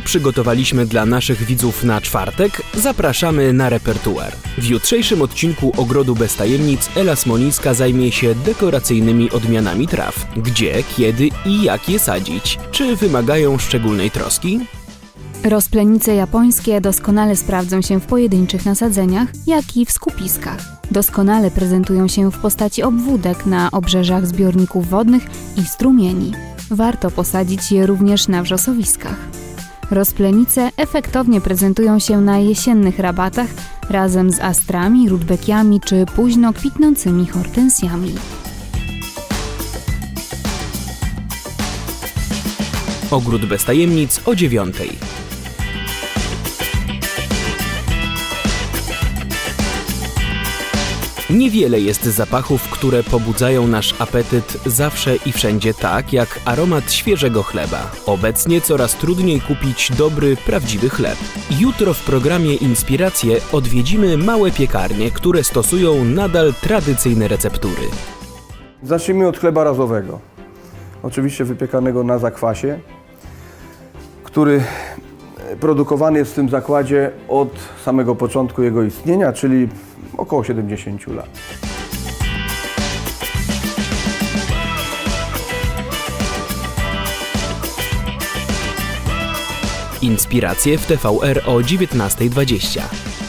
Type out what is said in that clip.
przygotowaliśmy dla naszych widzów na czwartek, zapraszamy na repertuar. W jutrzejszym odcinku Ogrodu Bez Tajemnic Ela Smolińska zajmie się dekoracyjnymi odmianami traw. Gdzie, kiedy i jak je sadzić? Czy wymagają szczególnej troski? Rozplenice japońskie doskonale sprawdzą się w pojedynczych nasadzeniach, jak i w skupiskach. Doskonale prezentują się w postaci obwódek na obrzeżach zbiorników wodnych i strumieni. Warto posadzić je również na wrzosowiskach. Rozplenice efektownie prezentują się na jesiennych rabatach razem z astrami, rudbekiami czy późno kwitnącymi hortensjami. Ogród Bez Tajemnic o dziewiątej. Niewiele jest zapachów, które pobudzają nasz apetyt zawsze i wszędzie tak, jak aromat świeżego chleba. Obecnie coraz trudniej kupić dobry, prawdziwy chleb. Jutro w programie Inspiracje odwiedzimy małe piekarnie, które stosują nadal tradycyjne receptury. Zacznijmy od chleba razowego. Oczywiście wypiekanego na zakwasie, który produkowany jest w tym zakładzie od samego początku jego istnienia, czyli około 70 lat. Inspiracje w TVR o 19.20.